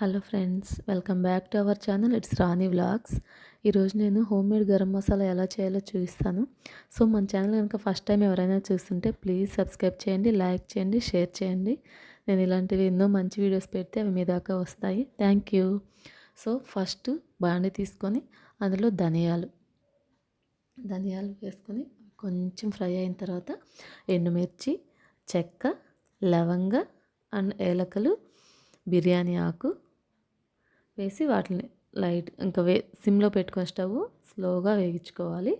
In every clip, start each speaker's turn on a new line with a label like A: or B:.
A: Hello friends welcome back to our channel it's Rani vlogs ఈరోజు నేను home made garam masala ఎలా చేయాలో చూపిస్తాను. సో మన ఛానల్ కనుక ఫస్ట్ టైం ఎవరైనా చూస్తుంటే ప్లీజ్ సబ్స్క్రైబ్ చేయండి లైక్ చేయండి షేర్ చేయండి. నేను ఇలాంటివి ఎన్నో మంచి వీడియోస్ పెడితే అవి మీ దాకా వస్తాయి. థ్యాంక్ యూ సో ఫస్ట్ బాండి తీసుకొని అందులో ధనియాలు ధనియాలు వేసుకొని కొంచెం ఫ్రై అయిన తర్వాత ఎండుమిర్చి చెక్క లవంగ అండ్ ఏలకలు బిర్యానీ ఆకు వేసి వాటిని లైట్ ఇంకా వే సిమ్లో పెట్టుకుని స్టవ్ స్లోగా వేగించుకోవాలి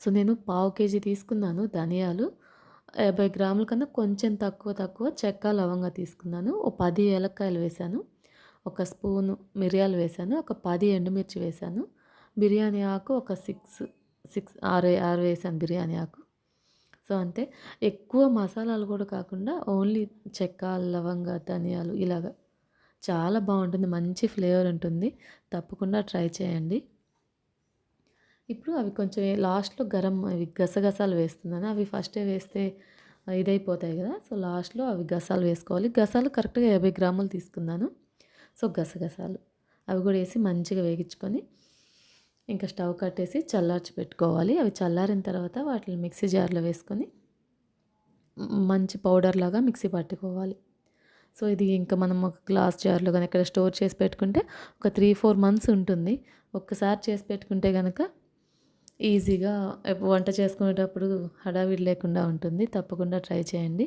A: సో నేను పావు కేజీ తీసుకున్నాను ధనియాలు. యాభై గ్రాముల కన్నా కొంచెం తక్కువ తక్కువ చెక్క లవంగా తీసుకున్నాను. ఒక పది ఏలక్కాయలు వేశాను. ఒక స్పూను మిరియాలు వేశాను. ఒక పది ఎండుమిర్చి వేశాను. బిర్యానీ ఆకు ఒక సిక్స్ సిక్స్ ఆరు ఆరు వేసాను బిర్యానీ ఆకు. సో అంతే. ఎక్కువ మసాలాలు కూడా కాకుండా ఓన్లీ చెక్క లవంగ ధనియాలు ఇలాగా చాలా బాగుంటుంది. మంచి ఫ్లేవర్ ఉంటుంది. తప్పకుండా ట్రై చేయండి. ఇప్పుడు అవి కొంచెం లాస్ట్లో గరం అవి గసగసాలు వేస్తున్నాను. అవి ఫస్టే వేస్తే ఇదైపోతాయి కదా. సో లాస్ట్లో అవి గసాలు వేసుకోవాలి. గసాలు కరెక్ట్గా యాభై గ్రాములు తీసుకున్నాను. సో గసగసాలు అవి కూడా వేసి మంచిగా వేగించుకొని ఇంకా స్టవ్ కట్టేసి చల్లార్చి పెట్టుకోవాలి. అవి చల్లారిన తర్వాత వాటిని మిక్సీ జార్లో వేసుకొని మంచి పౌడర్ లాగా మిక్సీ పట్టుకోవాలి. సో ఇది ఇంకా మనం ఒక గ్లాస్ జార్లో కానీ ఇక్కడ స్టోర్ చేసి పెట్టుకుంటే ఒక త్రీ ఫోర్ మంత్స్ ఉంటుంది. ఒక్కసారి చేసి పెట్టుకుంటే కనుక ఈజీగా వంట చేసుకునేటప్పుడు హడావిడి లేకుండా ఉంటుంది. తప్పకుండా ట్రై చేయండి.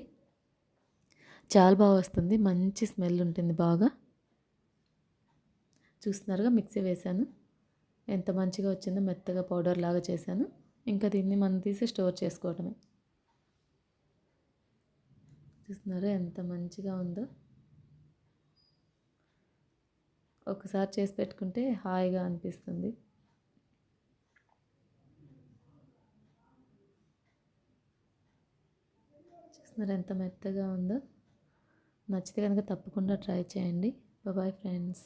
A: చాలా బాగా వస్తుంది. మంచి స్మెల్ ఉంటుంది బాగా. చూస్తున్నారుగా మిక్సీ వేశాను. ఎంత మంచిగా వచ్చిందో మెత్తగా పౌడర్ లాగా చేశాను. ఇంకా దీన్ని మనం తీసి స్టోర్ చేసుకోవటమే. చూస్తున్నారు ఎంత మంచిగా ఉందో. ఒకసారి చేసి పెట్టుకుంటే హాయిగా అనిపిస్తుంది. చూస్తున్నారు ఎంత మెత్తగా ఉందో. నచ్చితే కనుక తప్పకుండా ట్రై చేయండి. Bye friends